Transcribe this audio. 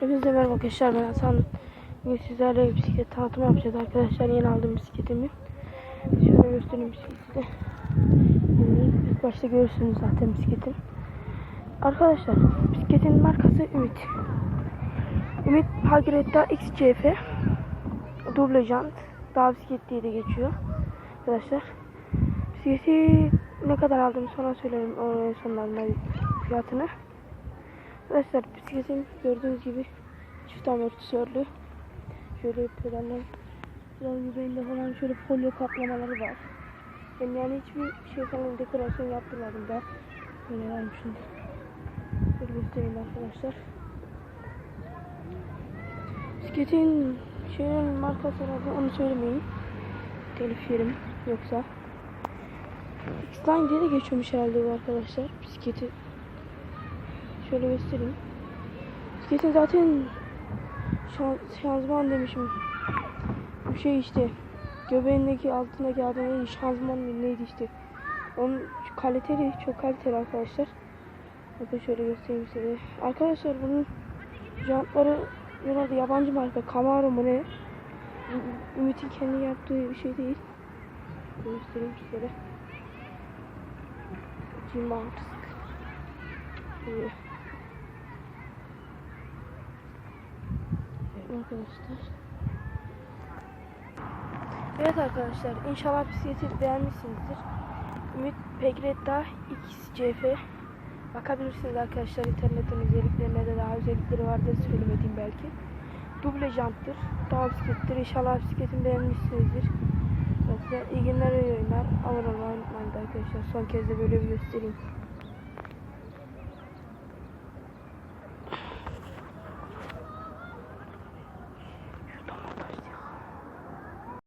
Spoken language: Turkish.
Herkese merhaba arkadaşlar ben Hasan. Bugün sizlerle bisiklet tanıtımı yapacağız arkadaşlar. Yeni aldığım bisikletimi. Şöyle göstereyim bisikleti. İlk başta görürsünüz zaten bisikletin. Arkadaşlar bisikletin markası Ümit. Ümit Hagretta XCF Duble jant. Dağ bisiklet diye de geçiyor. Arkadaşlar Bisikleti ne kadar aldığımı sonra söylerim. O sonlarında fiyatını. Arkadaşlar bisikletin gördüğünüz gibi çift amortisörlü. Şöyle pedallar biraz yüzeyinde falan şöyle folyo kaplamaları var. Ben yani hiçbir şey falan dekorasyon yaptırmadım da. Böyle varmış şimdi. Şöyle göstereyim arkadaşlar. Bisikletin şeyin markası onu söylemeyin. Telif yerim yoksa. Diye de geçiyormuş herhalde bu arkadaşlar. Bisikleti Şöyle göstereyim. Bisikletin zaten şan, şanzıman demişim. Bu şey işte göbeğindeki altındaki adı neydi? Şanzıman neydi işte. Onun kaliteli, çok kaliteli arkadaşlar. Bakın şöyle göstereyim size. Arkadaşlar bunun jantları herhalde yabancı marka. Camaro mu ne? Ümit'in kendi yaptığı bir şey değil. Göstereyim size. G-Mount. Şöyle. arkadaşlar. Evet arkadaşlar inşallah bisikleti beğenmişsinizdir. Ümit Pegretta XCF bakabilirsiniz arkadaşlar internetten özelliklerine de daha özellikleri vardır söylemediğim belki. Duble janttır. Dağ bisiklettir. İnşallah bisikletimi beğenmişsinizdir. Size iyi günler oyunlar. Abone olmayı unutmayın arkadaşlar. Son kez de böyle bir göstereyim.